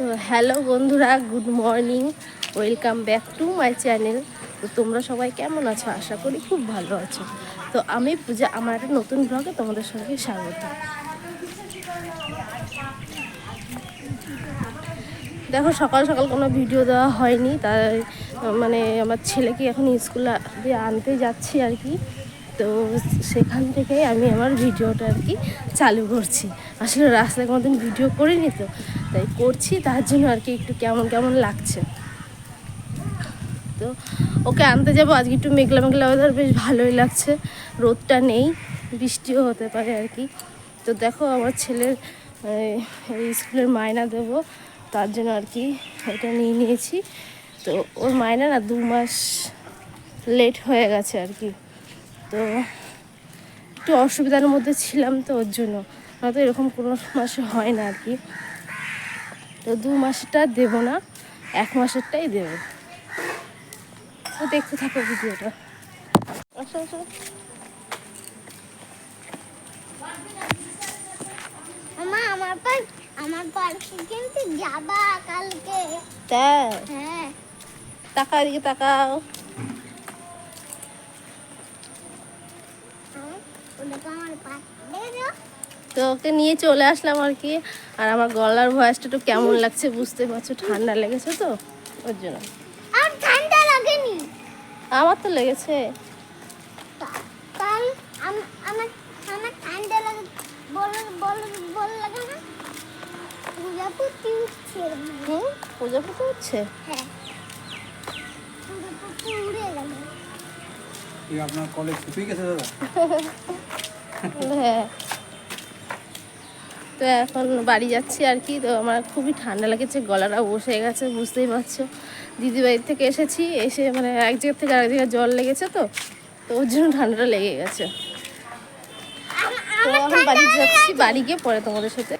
তো হ্যালো বন্ধুরা, good morning, welcome back to my channel. তো তোমরা সবাই কেমন আছো? আশা করি খুব ভালো আছো। তো আমি পূজা, আমার একটা নতুন ব্লগে তোমাদের সঙ্গে স্বাগত। দেখো, সকাল সকাল কোনো ভিডিও দেওয়া হয়নি, তাই মানে আমার ছেলেকে এখন স্কুলে দিয়ে আনতে যাচ্ছি আর কি। তো সেখান থেকে আমি আমার ভিডিওটা আর কি চালু করছি। আসলে রাস্তায় কোনোদিন ভিডিও করিনি তো। তাই করছি, তার জন্য আর কি একটু কেমন কেমন লাগছে। তো ওকে আনতে যাব, আজকে একটু মেঘলা মেঘলা ওয়েদার বেশ ভালোই লাগছে, রোদটা নেই, বৃষ্টিও হতে পারে আর কি। তো দেখো আমার ছেলের স্কুলের মায়না দেবো, তার জন্য আর কি এটা নিয়ে নিয়েছি। তো ওর মায়না না দু মাস লেট হয়ে গেছে আর কি। তো একটু অসুবিধার মধ্যে ছিলাম তো ওর জন্য হয়তো এরকম কোনো মাসে হয় না আর কি। তো দু মাসটা দেবো না এক মাসেরটাই দেবো। তো দেখতে থাকো ভিডিওটা। আসো মা আমার পার আমার পার্কে কিন্তু যাবা কালকে। তাই? হ্যাঁ। তাকাও এদিকে তাকাও। হ্যাঁ, ওটা আমার পার্কে তো ওকে নিয়ে চলে আসলাম আর কি। আর আমার গলার ভয়েসটা একটু কেমন লাগছে বুঝতে পারছ? ঠান্ডা লেগেছে তো ওর জন্য। আর ঠান্ডা লাগেনি। আমার তো লেগেছে। তা- আমার আমার ঠান্ডা লাগে বল বল বল লাগে না? পূজা উঠছে হুম? পূজা পুজো হচ্ছে হ্যাঁ উড়ে গেল। আপনার কলেজ ছুটি গেছে দাদা। হ্যাঁ। তো এখন বাড়ি যাচ্ছি আর কি, তো আমার খুবই ঠান্ডা লেগেছে, গলাটা বসে গেছে, বুঝতেই পারছ। দিদিবাড়ির থেকে এসেছি, এসে মানে এক জায়গা থেকে আরেক জায়গায় জল লেগেছে তো তো ওর জন্য ঠান্ডাটা লেগে গেছে। তো এখন বাড়ি যাচ্ছি, বাড়ি গিয়ে পরে তোমাদের সাথে।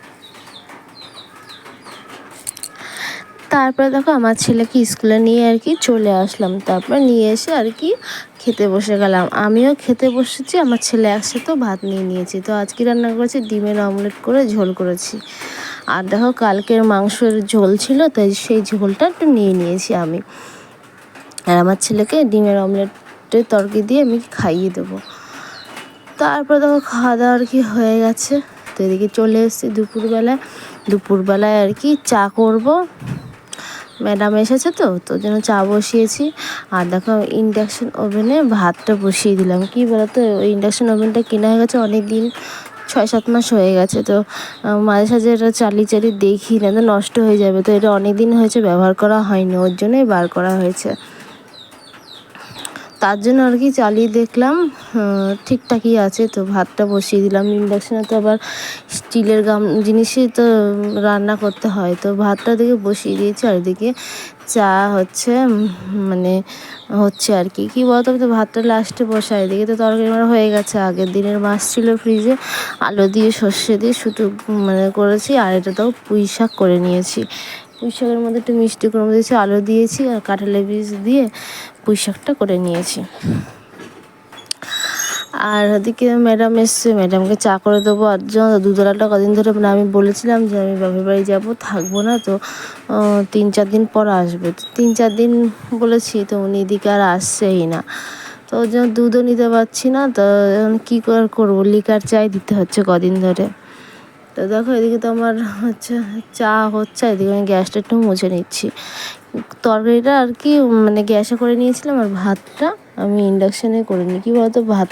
তারপরে দেখো, আমার ছেলেকে স্কুলে নিয়ে আর কি চলে আসলাম। তারপর নিয়ে এসে আর কি খেতে বসে গেলাম। আমিও খেতে বসেছি, আমার ছেলে একসাথেও ভাত নিয়ে নিয়েছি। তো আজকে রান্না করেছি, ডিমের অমলেট করে ঝোল করেছি। আর দেখো, কালকের মাংসের ঝোল ছিল, তাই সেই ঝোলটা একটু নিয়ে নিয়েছি আমি। আর আমার ছেলেকে ডিমের অমলেটের তরকি দিয়ে আমি খাইয়ে দেবো। তারপর দেখো খাওয়া দাওয়া আর কি হয়ে গেছে? তো এদিকে চলে এসেছি দুপুরবেলায়। দুপুরবেলায় আর কি চা করব। ম্যাডাম এসেছে তো তো জন্য চা বসিয়েছি। আর দেখো, ইন্ডাকশন ওভেনে ভাতটা বসিয়ে দিলাম। কি বলতো, ওই ইন্ডাকশন ওভেনটা কেনা হয়ে গেছে অনেক দিন ছয় সাত মাস হয়ে গেছে। তো মাঝে সাঝে এটা চালিয়ে চালিয়ে দেখি না, তো নষ্ট হয়ে যাবে। তো এটা অনেক দিন হয়েছে, ব্যবহার করা হয়নি, ওর জন্যই বার করা হয়েছে। তার জন্য আর কি চালিয়ে দেখলাম ঠিকঠাকই আছে তো, ভাতটা বসিয়ে দিলাম। ইন্ডাকশনে তো আবার স্টিলের গাম, জিনিসই তো রান্না করতে হয়। তো ভাতটা দিকে বসিয়ে দিয়েছি, আর এদিকে চা হচ্ছে মানে হচ্ছে আর কি। কী বলতো, তো ভাতটা লাস্টে বসাই এদিকে তো তরকারি আমার হয়ে গেছে। আগের দিনের মাছ ছিল ফ্রিজে আলু দিয়ে সর্ষে দিয়ে শুধু মানে করেছি, আর এটা তো পুঁই শাক করে নিয়েছি। পুঁই শাকের মধ্যে একটু মিষ্টি করে দিয়েছি, আলু দিয়েছি আর কাঁঠালের বীজ দিয়ে পুঁই শাকটা করে নিয়েছি। আর ওদিকে ম্যাডাম এসছে, ম্যাডামকে চা করে দেবো আর জন্য দুধওয়ালাটা কদিন ধরে মানে আমি বলেছিলাম যে আমি বাপের বাড়ি যাব, থাকব না তো তিন চার দিন পর আসবে। তো তিন চার দিন বলেছি তো উনি এদিকে আর আসছেই না। তো ওর জন্য দুধও নিতে পারছি না, তো এখন কী করে করব, লিকার চাই দিতে হচ্ছে কদিন ধরে। তো দেখো, এদিকে তো আমার হচ্ছে চা হচ্ছে, এদিকে আমি গ্যাসটা একটু মুছে নিচ্ছি। তরকারিটা আর কি মানে গ্যাসে করে নিয়েছিলাম আর ভাতটা আমি ইন্ডাকশানে করে নিই। কী বলতো, ভাত,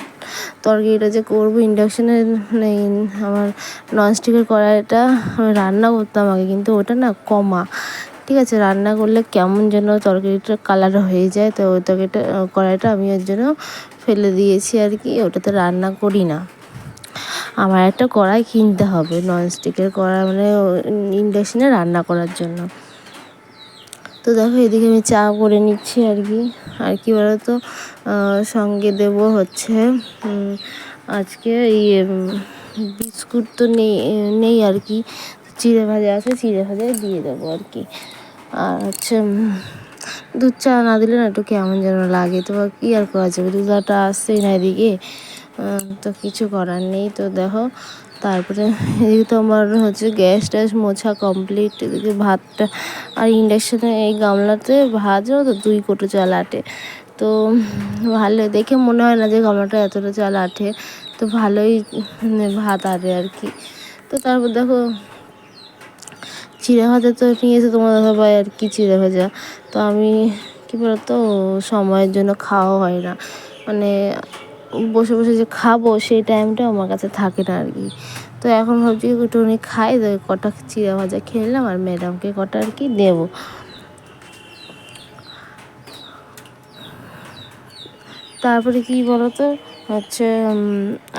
তরকারিটা যে করব ইন্ডাকশানে মানে আমার ননস্টিকের কড়াইটা আমি রান্না করতাম আগে, কিন্তু ওটা না কমা। ঠিক আছে, রান্না করলে কেমন যেন তরকারিটা কালার হয়ে যায়, তো ওই তরকারিটা, কড়াইটা আমি ওর জন্য ফেলে দিয়েছি আর কি, ওটাতে রান্না করি না। আমার একটা কড়াই কিনতে হবে ননস্টিকের কড়াই মানে ইন্ডাকশানে রান্না করার জন্য। তো দেখো এদিকে আমি চা করে নিচ্ছি আর কি। আর কি বলতো সঙ্গে দেব হচ্ছে আজকে ইয়ে বিস্কুট তো নেই নেই আর কি। চিড়ে ভাজা আছে, চিড়ে ভাজা দিয়ে দেবো আর কি। আর হচ্ছে দুধ চা না দিলে না একটু কেমন যেন লাগে। তো কী আর করা যাবে? দুধটা আসছেই না এদিকে। তো কিছু করার নেই। তো দেখো, তারপরে এদিকে আমার হচ্ছে গ্যাস ট্যাস মোছা কমপ্লিট এদিকে ভাতটা আর ইন্ডাকশানে এই গামলাতে ভাজও তো দুই কোটো চাল আটে। তো ভালো, দেখে মনে হয় না যে গামলাটা এতটা চাল আটে। তো ভালোই ভাত আটে আর কি। তো তারপর দেখো, চিড়ে ভাজা তো নিয়েছে তোমার ভাই আর কি চিড়ে ভাজা? তো আমি, কী বলতো, সময়ের জন্য খাওয়া হয় না। মানে বসে বসে যে খাব সেই টাইমটা আমার কাছে থাকে না আর কি। তো এখন ভাবছি একটুখানি খাই কটা চিড়ে ভাজা খেয়ে নিলাম আর ম্যাডামকে কটা আর কি দেবো। তারপরে কি বলতো, হচ্ছে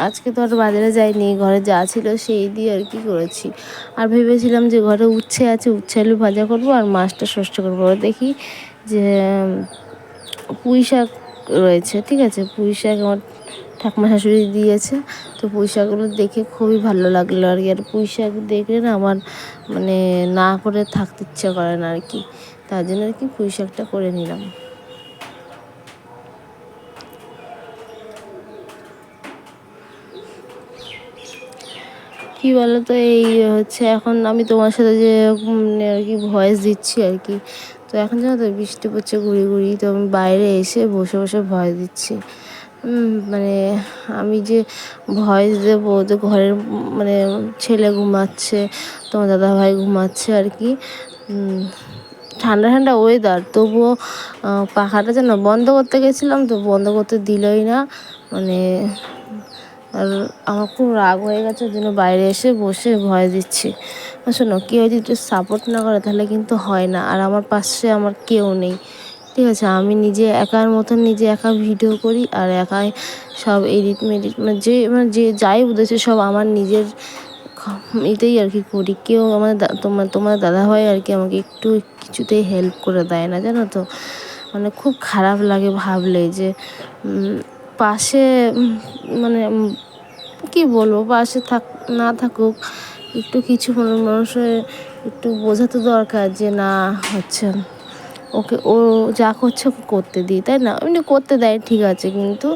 আজকে তো আর বাজারে যাইনি, ঘরে যা ছিল সেই দিয়ে আর কি করেছি। আর ভেবেছিলাম যে ঘরে উচ্ছে আছে, উচ্ছে আলু ভাজা করব আর মাছটা সর্ষে করব। দেখি যে পুঁই শাক রয়েছে, ঠিক আছে? পুঁই শাক আমার ঠাকুমা শাশুড়ি দিয়েছে। তো পুঁই শাকগুলো দেখে খুবই ভালো লাগল আর কি। আর পুঁই শাক দেখলে না আমার মানে না করে থাকতে ইচ্ছা করে না আর কি। তার জন্য আর কি পুঁই শাকটা করে নিলাম। কি বলো তো এই হচ্ছে এখন আমি তোমার সাথে যে আর কি ভয়েস দিচ্ছি আর কি। তো এখন জানো তো বৃষ্টি পড়ছে ঘুরি ঘুরি তো আমি বাইরে এসে বসে বসে ভয়েস দিচ্ছি। মানে আমি যে ভয়েস দেবো যে ঘরের মানে ছেলে ঘুমাচ্ছে, তোমার দাদা ভাই ঘুমাচ্ছে আর কি ঠান্ডা ঠান্ডা ওয়েদার তবুও পাখাটা যেন বন্ধ করতে গেছিলাম, তো বন্ধ করতে দিলই না মানে আর আমার খুব রাগ হয়ে গেছে, ওই জন্য বাইরে এসে বসে ভয় দিচ্ছি। শোনো, কেউ যদি সাপোর্ট না করে, তাহলে কিন্তু হয় না, আর আমার পাশে আমার কেউ নেই। ঠিক আছে, আমি নিজে একার মতন নিজে একা ভিডিও করি আর একাই সব এডিট মেডিট মানে যে মানে যে যাই উদ্দেশ্যে সব আমার নিজের এটাই আর কি করি। কেউ আমার তোমার তোমার দাদাভাই আর কি আমাকে একটু কিছুতেই হেল্প করে দেয় না, জানো তো? মানে খুব খারাপ লাগে ভাবলে যে পাশে মানে কি বলব, পাশে থাক, না থাকুক, একটু কিছু মানুষের একটু বোঝাতে দরকার যে না হচ্ছে। ওকে, ও যা করছে ওকে করতে দিই, তাই না? এমনি করতে দেয়, ঠিক আছে, কিন্তু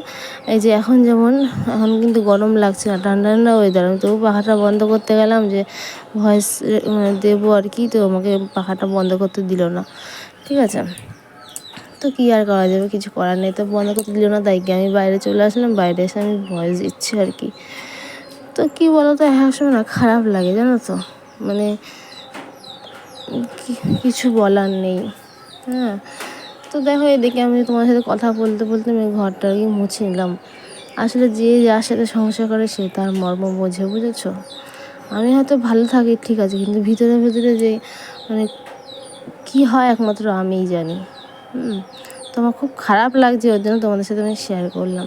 এই যে এখন যেমন, এখন কিন্তু গরম লাগছে না, ঠান্ডা ঠান্ডা ওয়েদার আমি তবু পাখাটা বন্ধ করতে গেলাম যে ভয়েস মানে দেবো আর কি, তো আমাকে পাখাটা বন্ধ করতে দিল না, ঠিক আছে? তো কী আর করা যাবে, কিছু করার নেই, তো বন্ধ করতে দিল না, তাই কি আমি বাইরে চলে আসলাম, বাইরে এসে আমি ভয়েস দিচ্ছি আর কি। তো কী বলো তো সময় না খারাপ লাগে, জানো তো? মানে কিছু বলার নেই। হ্যাঁ। তো দেখো এদিকে আমি তোমার সাথে কথা বলতে বলতে আমি ঘরটা আর কি মুছে নিলাম। আসলে যে যার সাথে সংসার করে সে তার মর্ম বোঝে, বুঝেছ? আমি হয়তো ভালো থাকি, ঠিক আছে, কিন্তু ভিতরে ভিতরে যে মানে কী হয় একমাত্র আমিই জানি। হুম, তো আমার খুব খারাপ লাগছে ওর জন্য তোমাদের সাথে আমি শেয়ার করলাম।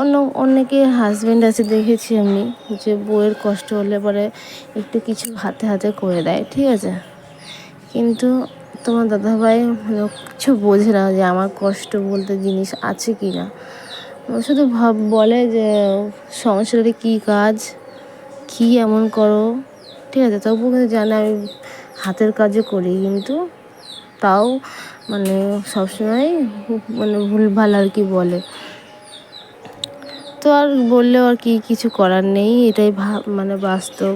অন্য, অনেকে হাজব্যান্ড আছে দেখেছি আমি, যে বউয়ের কষ্ট হলে পরে একটু কিছু হাতে হাতে করে দেয়, ঠিক আছে? কিন্তু তোমার দাদাভাই কিছু বোঝে না যে আমার কষ্ট বলতে জিনিস আছে কি না। শুধু ভাব বলে যে সংসারে কী কাজ? কী এমন করো? ঠিক আছে তবুও কিন্তু জানে আমি হাতের কাজও করি, কিন্তু তাও মানে সবসময় মানে ভুলভাল আর কি বলে। তো আর বললেও আর কি কিছু করার নেই, এটাই মানে বাস্তব।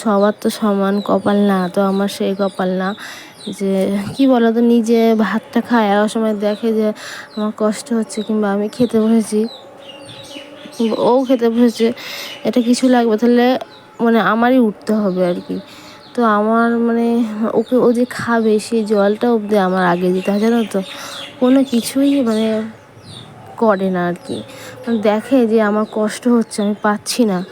সবার তো সমান কপাল না, তো আমার সেই কপাল না। যে কি বলো তো নিজে ভাতটা খায় আর সময় দেখে যে আমার কষ্ট হচ্ছে কিংবা আমি খেতে বসেছি। ও খেতে বসেছে, এটা কিছু লাগবে, তাহলে মানে আমারই উঠতে হবে আর কি। তো আমার মানে ওকে, ও যে খাবে, সেই জলটা অবধি আমার আগে দিতে হয়, জানো তো? কোনো কিছুই মানে করে না আর কি। মানে দেখে যে আমার কষ্ট হচ্ছে, আমি পাচ্ছি না।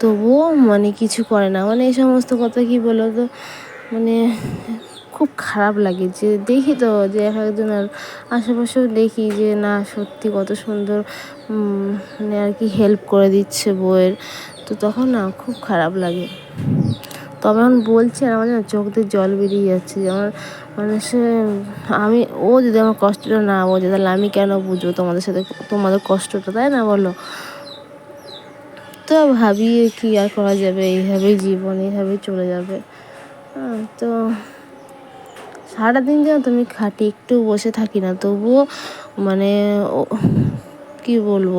তবুও মানে কিছু করে না। মানে এই সমস্ত কথা কি বলো তো? মানে খুব খারাপ লাগে যে দেখি তো যে এক একজনের আশেপাশেও দেখি যে না সত্যি কত সুন্দর মানে আর কি হেল্প করে দিচ্ছে বইয়ের তো তখন না খুব খারাপ লাগে। তবে এখন বলছি আর আমার চোখ দিয়ে জল বেরিয়ে যাচ্ছে যে আমার মানে সে আমি ও যদি আমার কষ্টটা না বোঝে তাহলে আমি কেন বুঝব তোমাদের সাথে তোমাদের কষ্টটা তাই না বলো? তো ভাবি কি আর করা যাবে? এইভাবেই জীবন এইভাবেই চলে যাবে। হ্যাঁ, তো সারাদিন যেন তুমি খাটি একটু বসে থাকি না, তবুও মানে কি বলব,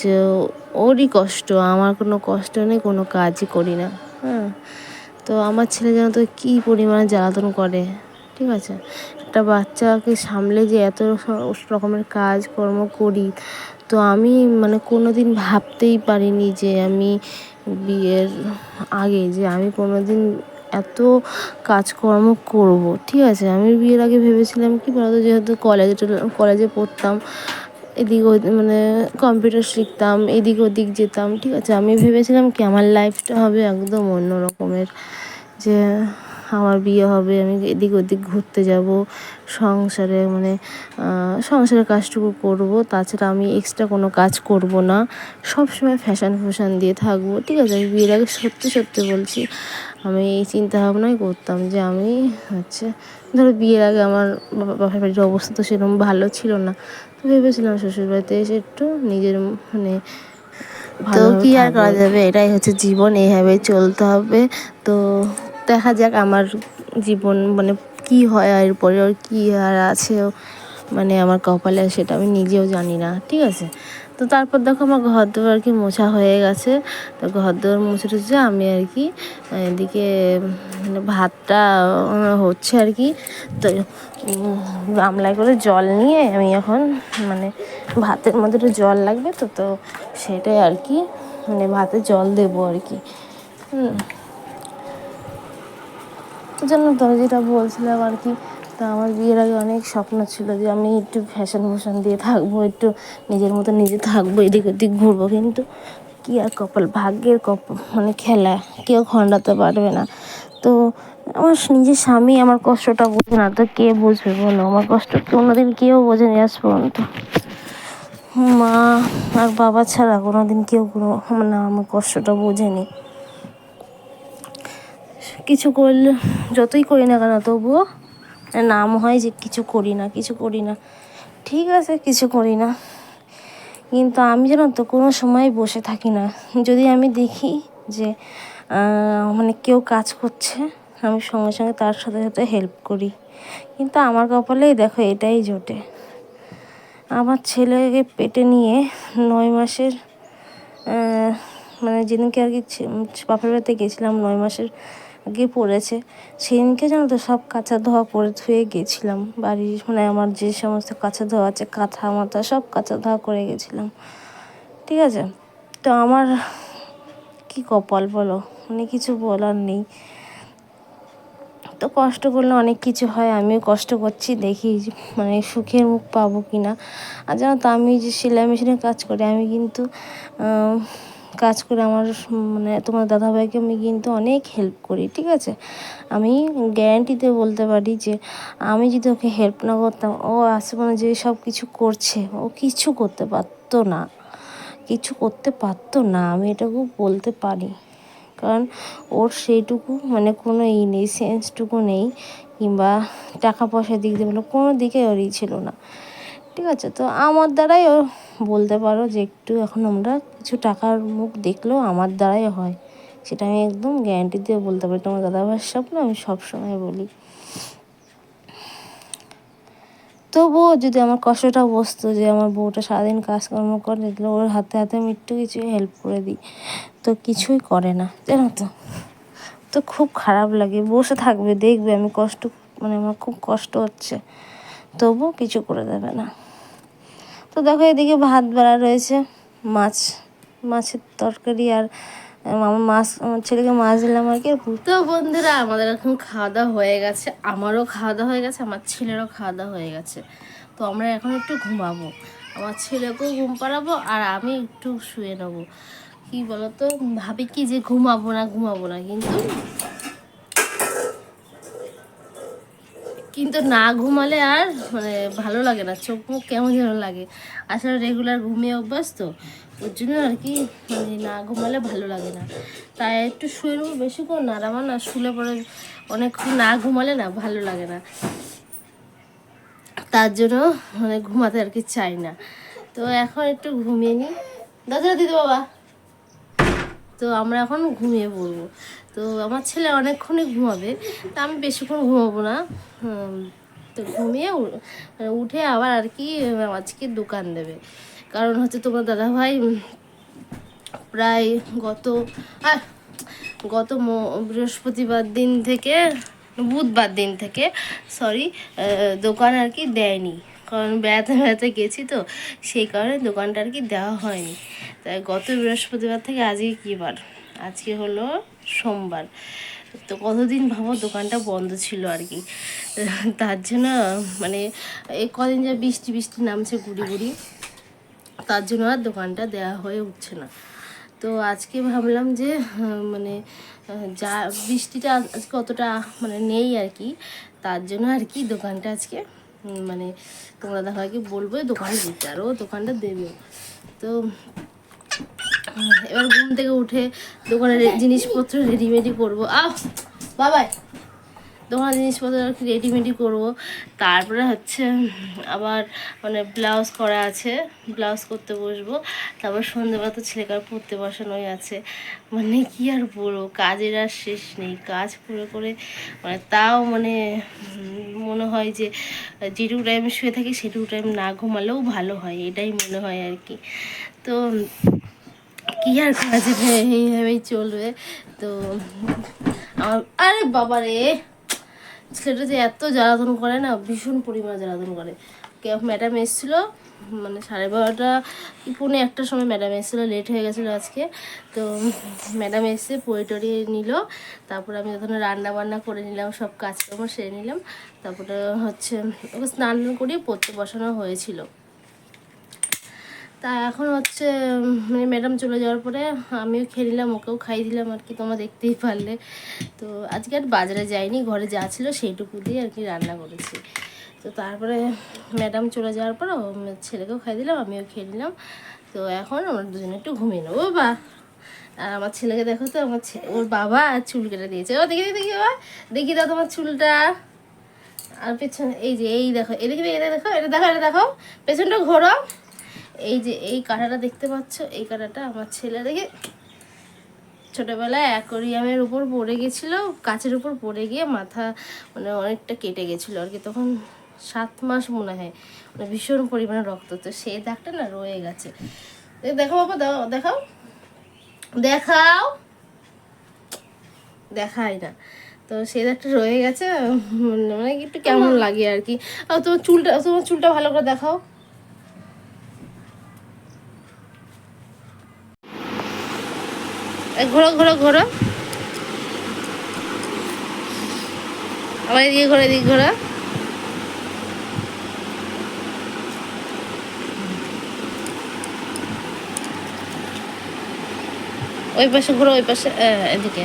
যে ওরই কষ্ট, আমার কোনো কষ্ট নেই, কোনো কাজই করি না হ্যাঁ। তো আমার ছেলে যেন তো কী পরিমাণে জ্বালাতন করে, ঠিক আছে? একটা বাচ্চাকে সামলে যে এত রকমের কাজ কর্ম করি, তো আমি মানে কোনো দিন ভাবতেই পারিনি যে আমি বিয়ের আগে যে আমি কোনো দিন এত কাজকর্ম করব, ঠিক আছে? আমি বিয়ের আগে ভেবেছিলাম কি বলতো, যেহেতু কলেজে কলেজে পড়তাম, এদিক মানে কম্পিউটার শিখতাম, এদিক ওদিক যেতাম, ঠিক আছে? আমি ভেবেছিলাম কি আমার লাইফটা হবে একদম অন্য রকমের, যে আমার বিয়ে হবে, আমি এদিক ওদিক ঘুরতে যাব, সংসারে মানে সংসারের কাজটুকু করব, তাছাড়া আমি এক্সট্রা কোনো কাজ করব না সব সময় ফ্যাশন ফ্যাশন দিয়ে থাকব, ঠিক আছে? আমি বিয়ের আগে সত্যি সত্যি বলছি আমি এই চিন্তা ভাবনাই করতাম যে আমি হচ্ছে ধরো বিয়ের আগে আমার বাপের বাড়ির অবস্থা তো সেরকম ভালো ছিল না। তো ভেবেছিলাম শ্বশুরবাড়িতে এসে একটু নিজের মানে তো কি আর করা যাবে? এটাই হচ্ছে জীবন এইভাবে চলতে হবে। তো দেখা যাক আমার জীবন মানে কি হয় আর এরপরে ওর কী আর আছে মানে আমার কপালে সেটা আমি নিজেও জানি না ঠিক আছে? তো তারপর দেখো আমার ঘর দোর আর কি মোছা হয়ে গেছে। তো ঘর দোর মুছে টুছে আমি আর কি, এদিকে মানে ভাতটা হচ্ছে আর কি। তো গামলায় করে জল নিয়ে আমি এখন মানে ভাতের মধ্যে একটু জল লাগবে তো তো সেটাই আর কি মানে ভাতে জল দেবো আর কি। হুম। জন্য তো যেটা বলছিলাম আর কি। তা আমার বিয়ের আগে অনেক স্বপ্ন ছিল যে আমি একটু ফ্যাশন ফ্যাশন দিয়ে থাকব, একটু নিজের মতো নিজে থাকব, এদিক ওদিক ঘুরবো। কিন্তু কি আর কপাল, ভাগ্যের কপ মানে খেলা, কেউ খণ্ডাতে পারবে না। তো আমার নিজের স্বামী আমার কষ্টটা বোঝে না, তো কে বুঝবে বলো? আমার কষ্ট কোনোদিন কেউ বোঝে বোঝেনি আজ পর্যন্ত। মা আর বাবা ছাড়া কোনো দিন কেউ কোনো মানে আমার কষ্টটা বোঝেনি। কিছু করলে, যতই করি না কেন, তবুও নাম হয় যে কিছু করি না, কিছু করি না। ঠিক আছে, কিছু করি না। কিন্তু আমি যেন তো কোনো সময় বসে থাকি না। যদি আমি দেখি যে মানে কেউ কাজ করছে, আমি সঙ্গে সঙ্গে তার সাথে সাথে হেল্প করি। কিন্তু আমার কপালেই দেখো এটাই জোটে। আমার ছেলেকে পেটে নিয়ে নয় মাসের মানে যেদিনকে আর কি বাপের বাড়িতে গেছিলাম, নয় মাসের আগে পড়েছে। সেদিনকে জানো তো সব কাঁচা ধোয়া পরে ধুয়ে গেছিলাম। বাড়ির মানে আমার যে সমস্ত কাঁচা ধোয়া আছে, কাঁথা, মাথা সব কাঁচা ধোয়া করে গেছিলাম। ঠিক আছে? তো আমার কি কপাল বলো? মানে কিছু বলার নেই। তো কষ্ট করলে অনেক কিছু হয়, আমিও কষ্ট করছি, দেখি মানে সুখের মুখ পাবো কি না আর জানো তো আমি যে সেলাই মেশিনে কাজ করি, আমি কিন্তু কাজ করে আমার মানে তোমার দাদাভাইকে আমি কিন্তু অনেক হেল্প করি, ঠিক আছে? আমি গ্যারান্টিতে বলতে পারি যে, আমি যদি ওকে হেল্প না করতাম, ও মানে যে সব কিছু করছে, ও কিছু করতে পারতো না। কিছু করতে পারতো না, আমি এটুকু বলতে পারি। কারণ ওর সেইটুকু মানে কোনো ই নেই সেন্সটুকু নেই, কিংবা টাকা পয়সার দিক দিয়ে বলো কোনো দিকে ওরই ছিল না। ঠিক আছে? তো আমার দ্বারাই ও বলতে পারো যে একটু এখন আমরা কিছু টাকার মুখ দেখলেও আমার দ্বারাই হয়। সেটা আমি একদম গ্যারান্টি দিয়ে বলতে পারি। তোমার দাদা দাদাভাইয়ের স্বপ্ন আমি সবসময় বলি। তবুও যদি আমার কষ্টটা বসতো যে আমার বউটা সারাদিন কাজকর্ম করে, দেখলে ওর হাতে হাতে আমি একটু কিছু হেল্প করে দিই। তো কিছুই করে না, জানো তো? তো খুব খারাপ লাগে। বসে থাকবে, দেখবে আমি কষ্ট মানে আমার খুব কষ্ট হচ্ছে। তবুও কিছু করে দেবে না। তো দেখো এদিকে ভাত বেড়া রয়েছে, মাছ, মাছের তরকারি আর আমার মাছ, আমার ছেলেকে মাছ দিলাম আর কি। তো বন্ধুরা, আমাদের এখন খাওয়া দাওয়া হয়ে গেছে, আমারও খাওয়া দাওয়া হয়ে গেছে, আমার ছেলেরও খাওয়া দাওয়া হয়ে গেছে। তো আমরা এখন একটু ঘুমাবো, আমার ছেলেকেও ঘুম পাড়াবো আর আমি একটু শুয়ে নেব। কি বলতো? ভাবি কি যে ঘুমাবো না ঘুমাবো না, কিন্তু কিন্তু না ঘুমালে আর মানে ভালো লাগে না, চোখ মুখ কেমন যেন লাগে। আসলে রেগুলার ঘুমিয়ে অভ্যাস তো, ওর জন্য আর কি মানে না ঘুমালে ভালো লাগে না। তাই একটু শুয়ে নেব বেশিক্ষণ না আমার না শুলে পরে অনেকক্ষণ না ঘুমালে না ভালো লাগে না। তার জন্য মানে ঘুমাতে আর কি চাই না। তো এখন একটু ঘুমিয়ে নিই। দাদা, দিদি, বাবা। তো আমরা এখন ঘুমিয়ে পড়ব। তো আমার ছেলে অনেকক্ষণই ঘুমাবে, তা আমি বেশিক্ষণ ঘুমাবো না। তো ঘুমিয়ে মানে উঠে আবার আর কি আজকে দোকান দেবে। কারণ হচ্ছে তোমার দাদাভাই প্রায় গত আর গত বৃহস্পতিবার দিন থেকে, বুধবার দিন থেকে সরি দোকান আর কি দেয়নি। কারণ বেড়াতে বেড়াতে গেছি তো, সেই কারণে দোকানটা আর কি দেওয়া হয়নি। তাই গত বৃহস্পতিবার থেকে আজকে কী বার? আজকে হলো সোমবার। তো কতদিন ভাবো দোকানটা বন্ধ ছিল আর কি। তার জন্য মানে এই কদিন যা বৃষ্টি বৃষ্টি নামছে গুড়ি গুড়ি, তার জন্য আর দোকানটা দেওয়া হয়ে উঠছে না। তো আজকে ভাবলাম যে মানে যা বৃষ্টিটা আজকে অতটা মানে নেই আর কি, তার জন্য আর কি দোকানটা আজকে মানে তোমরা দেখা কি বলব দোকানে দিতে আরও দোকানটা দেবে তো এবার ঘুম থেকে উঠে দোকানের জিনিসপত্র রেডিমেডি করব। বাবাই, দোকানের জিনিসপত্র আর কি রেডিমেডি করব। তারপরে হচ্ছে আবার মানে ব্লাউজ করা আছে ব্লাউজ করতে বসবো। তারপর সন্ধ্যেবেলা তো ছেলেকার পড়তে বসানোই আছে। মানে কি আর বলব, কাজের আর শেষ নেই। কাজ করে করে মানে তাও মানে মনে হয় যে, যেটুকু টাইম শুয়ে থাকি, সেটুকু টাইম না ঘুমালেও ভালো হয়। এটাই মনে হয় আর কি। তো কি আর করা যাবে? এইভাবেই চলবে। তো আমার আরে বাবা রে ছেলেটা যে এত জ্বালাতন করে না, ভীষণ পরিমাণে জ্বালাতন করে। ম্যাডাম এসেছিল মানে সাড়ে বারোটা, পৌনে একটার সময় ম্যাডাম এসেছিল লেট হয়ে গেছিল আজকে। তো ম্যাডাম এসে পড়ে টড়িয়ে নিল, তারপরে আমি তখন রান্না বান্না করে নিলাম, সব কাজকর্ম সেরে নিলাম। তারপরে হচ্ছে, ওকে স্নান করিয়ে পড়তে বসানো হয়েছিল। তা এখন হচ্ছে মানে ম্যাডাম চলে যাওয়ার পরে আমিও খেয়ে নিলাম, ওকেও খাইয়ে দিলাম আর কি, তোমরা দেখতেই পারলে। তো আজকে আর বাজারে যাইনি, ঘরে যা ছিল সেইটুকু দিয়ে আর কি রান্না করেছি। তো তারপরে ম্যাডাম চলে যাওয়ার পর ছেলেকেও খাইয়ে দিলাম, আমিও খেয়ে নিলাম। তো এখন আমরা দুজনে একটু ঘুমিয়ে নেব বা। আর আমার ছেলেকে দেখো তো, আমার ওর বাবা চুল কেটে দিয়েছে। ও দেখি দেখি বাবা দেখি দাও তোমার চুলটা। আর পেছনে, এই যে, এই দেখো, এদিকে এটা দেখো এটা দেখো এটা দেখো। পেছনটা ঘোরো এই যে এই কাঁটাটা দেখতে পাচ্ছ এই কাঁটাটা আমার ছেলে দেখে ছোটোবেলায় অ্যাকোরিয়ামের উপর পড়ে গেছিল কাচের উপর পড়ে গিয়ে মাথা মানে অনেকটা কেটে গেছিল আর কি। তখন সাত মাস মনে হয় মানে ভীষণ পরিমাণে রক্ত তো সেই দাগটা না রয়ে গেছে। দেখো বাবা দাও দেখাও। দেখাও। দেখাই না। তো সেই দাগটা রয়ে গেছে মানে একটু কেমন লাগে আর কি। তোমার চুলটা তোমার চুলটা ভালো করে দেখাও। ঘোরো ঘোরো ঘোরো। আবার এদিকে ঘোরো এদিকে ঘোরো। ওই পাশে ঘোরো, ওই পাশে এদিকে।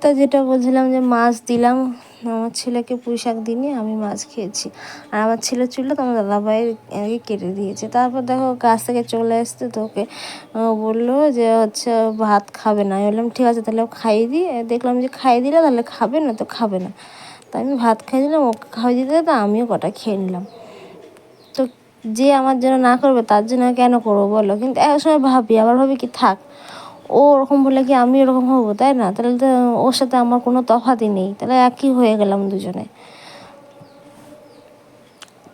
তা যেটা বলছিলাম যে মাছ দিলাম। আমার ছেলেকে পুঁই শাক দিইনি আমি মাছ খেয়েছি। আর আমার ছেলে চুলটা তো আমার দাদাভাই আর কি কেটে দিয়েছে। তারপর দেখো গাছ থেকে চলে আসতে তো ওকে বলল যে হচ্ছে ভাত খাবে না। আমি বললাম, ঠিক আছে, তাহলে খাইয়ে দিই। দেখলাম যে খাইয়ে দিলে তাহলে খাবে না তো খাবে না। তাই আমি ভাত খাইয়ে দিলাম, ওকে খাইয়ে দিতে তো আমিও কটা খেয়ে নিলাম। তো যে আমার জন্য না করবে, তার জন্য কেন করব বলো? কিন্তু এক সময় ভাবি, আবার ভাবি কি থাক ও ওরকম বলে কি আমি ওরকম হব, তাই না? তাহলে তো ওর সাথে আমার কোনো তফাতই নেই। তাহলে একই হয়ে গেলাম দুজনে।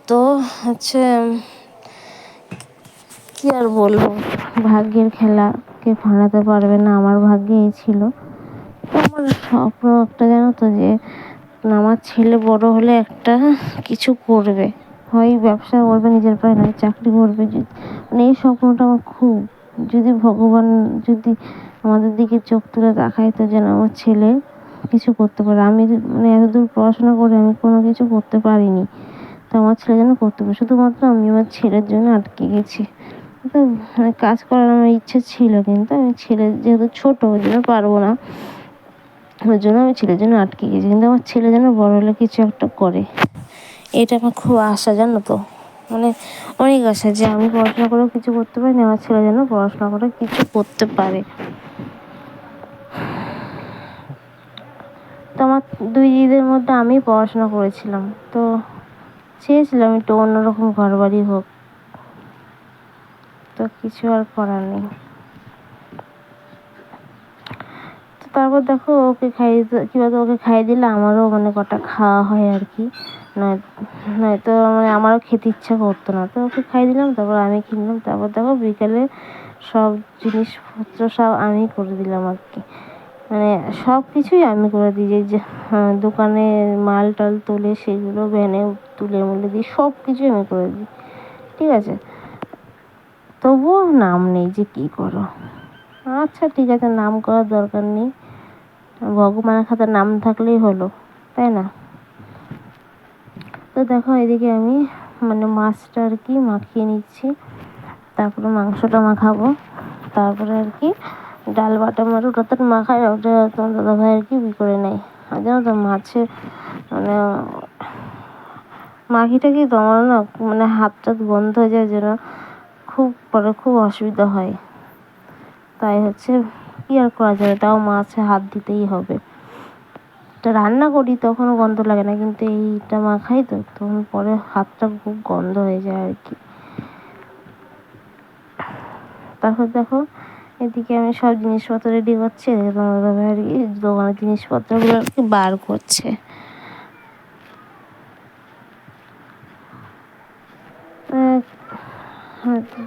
তো হচ্ছে, কি আর বলব? ভাগ্যের খেলা কে ফাঁড়াতে পারবে না, আমার ভাগ্যে এই ছিল। আমার স্বপ্ন একটা জানো তো যে, আমার ছেলে বড় হলে একটা কিছু করবে। হয় ব্যবসা করবে, নিজের পায়ে, নয়, চাকরি করবে। মানে এই স্বপ্নটা আমার খুব যদি ভগবান যদি আমাদের দিকে চোখ তুলে তাকায় তো যেন আমার ছেলে কিছু করতে পারে। আমি মানে এতদূর পড়াশোনা করে আমি কোনো কিছু করতে পারিনি। তো আমার ছেলে যেন করতে পারে। শুধুমাত্র আমি আমার ছেলের জন্য আটকে গেছি। তো মানে কাজ করার আমার ইচ্ছে ছিল কিন্তু আমি ছেলে যেহেতু ছোটো, ওই জন্য পারব না। ওই জন্য আমি ছেলের জন্য আটকে গেছি। কিন্তু আমার ছেলে যেন বড় হলে কিছু একটা করে। এটা আমার খুব আশা, জানো তো? মানে অনেক আশা যে আমি পড়াশোনা করেও কিছু করতে পারি না আমার ছেলে যেন পড়াশোনা করে কিছু করতে পারে। তো আমার দুই দিদিদের মধ্যে আমি পড়াশোনা করেছিলাম। তো চেয়েছিলাম একটু অন্যরকম ঘর বাড়ি হোক। তো কিছু আর করার নেই। তারপর দেখো ওকে খাইয়ে বলতো, ওকে খাইয়ে দিলে আমারও মানে কটা খাওয়া হয় আর কি। নয় নয়তো মানে আমারও খেতে ইচ্ছা করতো না। তো ওকে খাই দিলাম তারপর আমি কিনলাম। তারপর দেখো বিকেলে সব জিনিসপত্র সব আমি করে দিলাম আর কি। মানে সব কিছুই আমি করে দিই। যে যে হ্যাঁ, দোকানে মাল টাল তোলে সেগুলো ভ্যানে তুলে মুলে দিই সব কিছুই আমি করে দিই। ঠিক আছে? তবুও নাম নেই যে কী করো। আচ্ছা ঠিক আছে নাম করার দরকার নেই। ভগবানের খাতার নাম থাকলেই হলো তাই না? তো দেখো, এদিকে আমি মানে মাছটা আর কি মাখিয়ে নিচ্ছি। তারপরে মাংসটা মাখাবো। তারপরে আর কি ডাল বাটা মার ওটা তো মাখায় ওটা তোমার দাদাভাই আর কি করে নেয়। আর জানো তো মাছে মানে মাখিটা কি তোমার না মানে হাত টাত বন্ধ হয়ে যায় যেন খুব পরে খুব অসুবিধা হয়। তাই হচ্ছে কি আর করা যাবে? তাও মাছে হাত দিতেই হবে। এটা রান্না করি, তখনও গন্ধ লাগে না, কিন্তু এইটা মাখাই তো, তখন পরে হাতটা খুব গন্ধ হয়ে যায় আর কি। তারপর দেখো, এদিকে আমি সব জিনিসপত্র রেডি করছি আর কি দোকানের জিনিসপত্রগুলো আর কি বার করছে।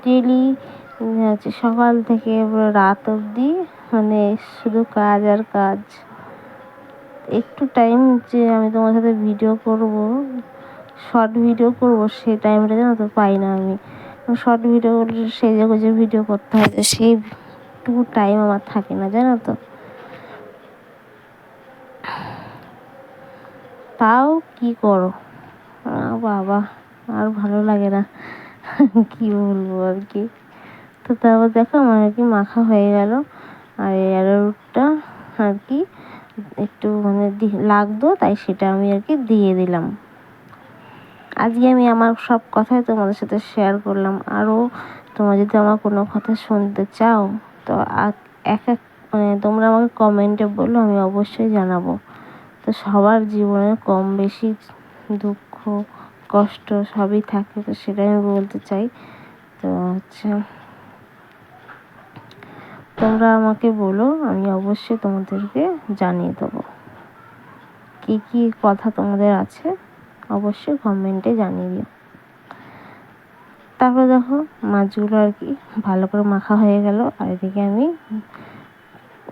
ডেলি হচ্ছে সকাল থেকে রাত অবধি মানে শুধু কাজ আর কাজ। একটু টাইম যে আমি তোমার সাথে ভিডিও করব শর্ট ভিডিও করব সেই টাইমটা জানো তো পাই না আমি। শর্ট ভিডিও করলে সেজে যে ভিডিও করতে হয়, তো সেইটুকু টাইম আমার থাকে না, জানো তো। তাও কি করো? বাবা, আর ভালো লাগে না। কি বলব আর কি? তো তারপর দেখো, আমার আর কি মাখা হয়ে গেল। আর এই অ্যারোরুটটা আর কি একটু মানে লাগতো, তাই সেটা আমি আর কি দিয়ে দিলাম। আজকে আমি আমার সব কথাই তোমাদের সাথে শেয়ার করলাম। আরও তোমরা যদি আমার কোনো কথা শুনতে চাও, তো এক এক মানে তোমরা আমাকে কমেন্টে বলো, আমি অবশ্যই জানাব। তো সবার জীবনে কম বেশি দুঃখ, কষ্ট সবই থাকে, তো সেটাই আমি বলতে চাই। তো হচ্ছে তোমরা আমাকে বলো, আমি অবশ্যই তোমাদেরকে জানিয়ে দেবো। কী কী কথা তোমাদের আছে, অবশ্যই কমেন্টে জানিয়ে দিও। তারপরে দেখো, মাছগুলো আর কি ভালো করে মাখা হয়ে গেল, আর এদিকে আমি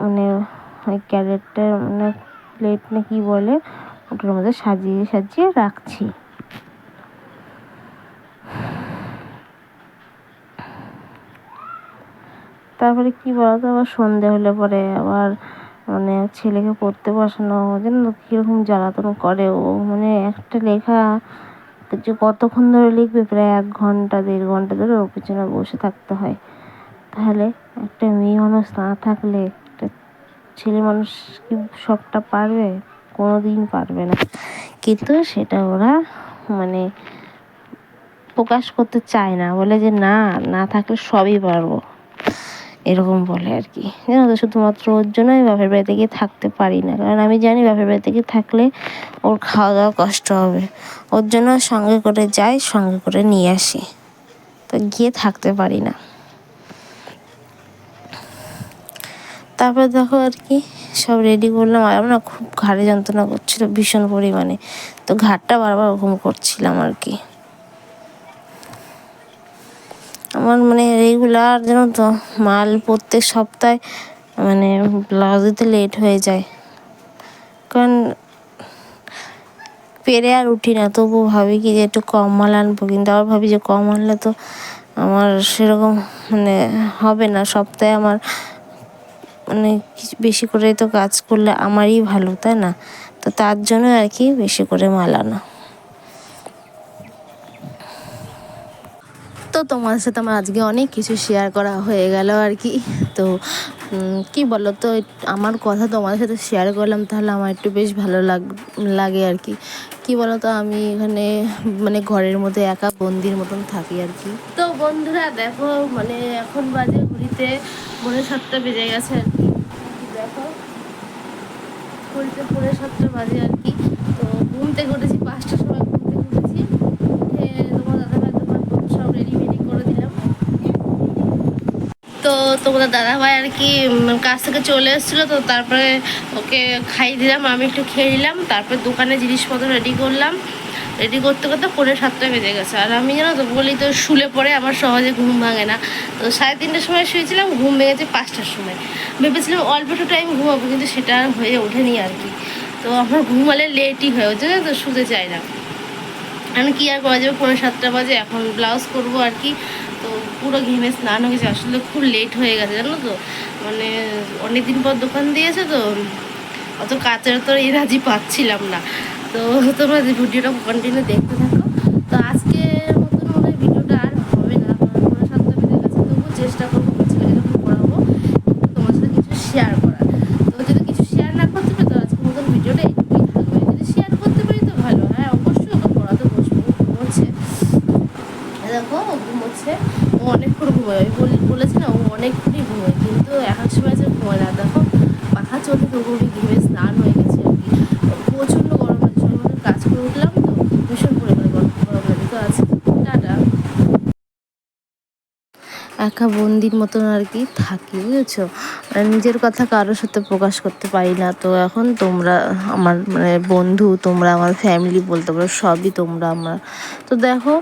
মানে ওই ক্যারেটটা মানে প্লেট না কি বলে, ওটার মধ্যে সাজিয়ে সাজিয়ে রাখছি। তারপরে কি বলতো, আবার সন্ধে হলে পরে আবার মানে ছেলেকে পড়তে বসানো যেন কীরকম জ্বালাতন করে ও। মানে একটা লেখা যে কতক্ষণ ধরে লিখবে, প্রায় এক ঘণ্টা, দেড় ঘণ্টা ধরে ওর পিছনে বসে থাকতে হয়। তাহলে একটা মেয়ে মানুষ না থাকলে একটা ছেলে মানুষ কি সবটা পারবে? কোনো দিন পারবে না। কিন্তু সেটা ওরা মানে প্রকাশ করতে চায় না। বলে যে না না থাকলে সবই পারব। এরকম বলে আর কি। জানো তো, শুধুমাত্র ওর জন্য আমি বাপের বাড়িতে গিয়ে থাকতে পারি না। কারণ আমি জানি বাপের বাড়িতে গিয়ে থাকলে ওর খাওয়া দাওয়া কষ্ট হবে। ওর জন্য সঙ্গে করে যাই, সঙ্গে করে নিয়ে আসি। তো গিয়ে থাকতে পারি না। তারপরে দেখো আর কি, সব রেডি করলাম। আর না খুব ঘাড়ে যন্ত্রণা করছিল ভীষণ পরিমাণে। তো ঘাড়টা বারবার ওরকম করছিলাম আর কি। আমার মানে রেগুলার জানো তো, মাল প্রত্যেক সপ্তাহে মানে ব্লাউজ দিতে লেট হয়ে যায়। কারণ পেরে আর উঠি না তবু ভাবি কি যে একটু কম মাল আনব, কিন্তু আবার ভাবি যে কম আনলে তো আমার সেরকম মানে হবে না। সপ্তাহে আমার মানে বেশি করে তো কাজ করলে আমারই ভালো, তাই না? তো তার জন্য আর কি বেশি করে মাল আনা। তো তোমার সাথে আমার আজকে অনেক কিছু শেয়ার করা হয়ে গেল আর কি। তো কি বলো তো আমার কথা তোমাদের সাথে শেয়ার করলাম তাহলে আমার একটু বেশ ভালো লাগ, লাগে আর কি। কি বলো তো আমি এখানে মানে ঘরের মধ্যে একা বন্দির মতন থাকি আর কি। তো বন্ধুরা, দেখো মানে এখন বাজে ঘুরিতে পৌনে সাতটা বেজে গেছে আর কি। দেখো ঘুরিতে পৌনে সাতটা বাজে আর কি। তো ঘুমতে উঠেছি পাঁচটার সময় ঘুম থেকে উঠেছি উঠে তোমার দাদাভাই তোমার সব রেডি মেডি করে দিলাম তো তোমাদের দাদাভাই আর কি কাজ থেকে চলে এসেছিল, তো তারপরে ওকে খাইয়ে দিলাম, আমি একটু খেয়ে নিলাম, তারপরে দোকানে জিনিসপত্র রেডি করলাম। রেডি করতে করতে পনেরো সাতটা বেজে গেছে। আর আমি জানো তো বলি, তো শুলে পরে আমার সহজে ঘুম ভাঙে না। তো সাড়ে তিনটের সময় শুয়েছিলাম, ঘুম ভেঙেছে পাঁচটার সময়। ভেবেছিলাম অল্প একটু টাইম ঘুমাবো, কিন্তু সেটা হয়ে ওঠেনি আর কি। তো আমার ঘুমালে লেটই হয়ে ওঠে তো, শুতে চাই না। আমি কি আর করা যাবে? পনেরো সাতটা বাজে, এখন ব্লাউজ করব আর কি। তো পুরো ঘেমে স্নান হয়ে গেছে আসলে খুব লেট হয়ে গেছে, জানো তো? মানে অনেক দিন পর দোকান দিয়েছে তো, অত কাচের তো এনার্জি পাচ্ছিলাম না। তো তোমরা ভিডিওটা কন্টিনিউ দেখতে থাকো তো আজকের মতন মনে হয় ভিডিওটা আর হবে না কারণ পনেরো সাতটা বেজে গেছে তবুও চেষ্টা করব আমার ছেলেকে যখন পড়াবো তোমার সাথে কিছু শেয়ার করার তো যদি কিছু শেয়ার না করতে পারি তো আজকের মতন ভিডিওটা একটুই থাকবে যদি শেয়ার করতে পারি তো ভালো হ্যাঁ অবশ্যই ওকে পড়াতে বসবো ও ঘুমোচ্ছে এই দেখো ও ঘুমোচ্ছে ও ঘুমায় আমি বলি, বলেছি না, ও অনেকক্ষণই ঘুমোয় কিন্তু এক এক সময় যে ঘুমোয় না। দেখো পাখা চলতে তবু ঘেমে স্নান হয়ে গেছে আর কি প্রচণ্ড গরম লাগছে আমি মনে হয় কাজ করে উঠলাম তো ভীষণ পরিমাণে গরম গরম লাগে তো আজকে টাটা একা বন্দির মতন আর কি থাকি, বুঝেছ? মানে নিজের কথা কারোর সাথে প্রকাশ করতে পারি না। তো এখন তোমরা আমার মানে বন্ধু, তোমরা আমার ফ্যামিলি বলতে পারো, সবই তোমরা আমার। তো দেখো,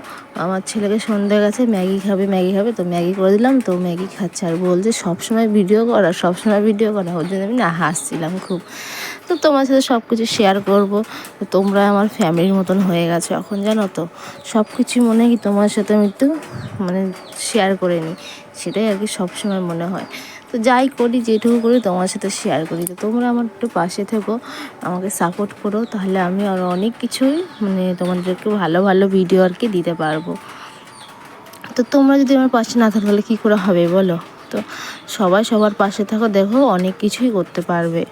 আমার ছেলেকে সন্ধ্যে গেছে, ম্যাগি খাবে ম্যাগি খাবে, তো ম্যাগি করে দিলাম, তো ম্যাগি খাচ্ছে। আর বলছে, সবসময় ভিডিও করা সবসময় ভিডিও করা ওর জন্য আমি না হাসছিলাম খুব। তো তোমার সাথে সব কিছু শেয়ার করব তোমরা আমার ফ্যামিলির মতন হয়ে গেছো এখন, জানো তো? সব কিছু মনে কি তোমার সাথে আমি একটু মানে শেয়ার করে নিই। সেটাই আর কি সবসময় মনে হয়। তো যাই করি, যেটুকু করি তোমার সাথে শেয়ার করি। তো তোমরা আমার একটু পাশে থেকো, আমাকে সাপোর্ট করো, তাহলে আমি আরও অনেক কিছুই মানে তোমাদেরকে ভালো ভালো ভিডিও আর কি দিতে পারব। তো তোমরা যদি আমার পাশে না থাকো, তাহলে কী করে হবে বলো? তো সবাই সবার পাশে থাকো, দেখো অনেক কিছুই করতে পারবে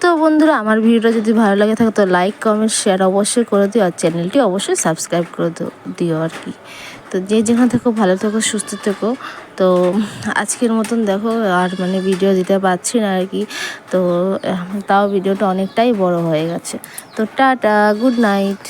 তো বন্ধুরা, আমার ভিডিওটা যদি ভালো লাগে থাকে, তো লাইক কমেন্ট শেয়ার অবশ্যই করে দিও, আর চ্যানেলটি অবশ্যই সাবস্ক্রাইব করে দিও আর কি। তো যে যেখানে থেকো, ভালো থেকো, সুস্থ থেকো। তো আজকের মতন দেখো, আর মানে ভিডিও দিতে পারছি না আর কি। তো তাও ভিডিওটা অনেকটাই বড় হয়ে গেছে। তো টাটা গুড নাইট